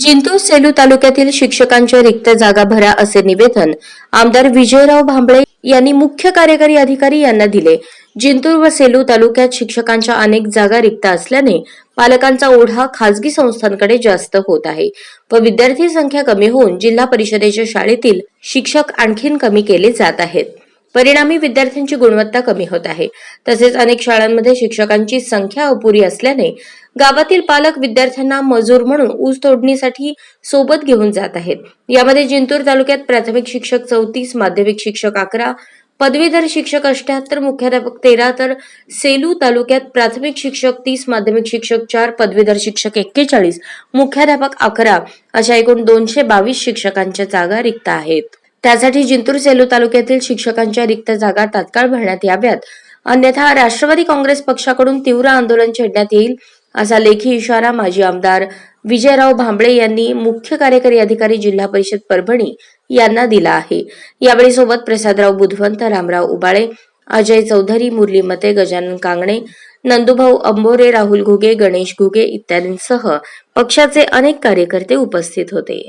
जिंतूर सेलू तालुक्यातील शिक्षकांच्या रिक्त जागा भरा असे निवेदन आमदार विजयराव भांबळे यांनी मुख्य कार्यकारी अधिकारी यांना दिले. जिंतूर व सेलू तालुक्यात शिक्षकांच्या अनेक जागा रिक्त असल्याने पालकांचा ओढा खासगी संस्थांकडे जास्त होत आहे व विद्यार्थी संख्या कमी होऊन जिल्हा परिषदेच्या शाळेतील शिक्षक आणखीन कमी केले जात आहेत. परिणामी विद्यार्थ्यांची गुणवत्ता कमी होत आहे. तसेच अनेक शाळांमध्ये शिक्षकांची संख्या अपुरी असल्याने गावातील पालक विद्यार्थ्यांना मजूर म्हणून ऊस तोडणीसाठी सोबत घेऊन जात आहेत. यामध्ये जिंतूर तालुक्यात प्राथमिक शिक्षक चौतीस माध्यमिक शिक्षक अकरा पदवीधर शिक्षक अष्ट्याहत्तर मुख्याध्यापक तेरा तर सेलू तालुक्यात प्राथमिक शिक्षक तीस माध्यमिक शिक्षक चार पदवीधर शिक्षक एक्केचाळीस मुख्याध्यापक अकरा अशा एकूण दोनशे बावीस शिक्षकांच्या जागा रिक्त आहेत. त्यासाठी जिंतूर सेलू तालुक्यातील शिक्षकांच्या रिक्त जागा तात्काळ भरण्यात याव्यात. अन्यथा राष्ट्रवादी काँग्रेस पक्षाकडून तीव्र आंदोलन छेडण्यात येईल असा लेखी इशारा माजी आमदार विजयराव भांबळे यांनी मुख्य कार्यकारी अधिकारी जिल्हा परिषद परभणी यांना दिला आहे. यावेळी सोबत प्रसादराव बुधवंत रामराव उबाळे अजय चौधरी मुरली मते गजानन कांगणे नंदुभाऊ अंबोरे राहुल घुगे गणेश घुगे इत्यादींसह पक्षाचे अनेक कार्यकर्ते उपस्थित होते.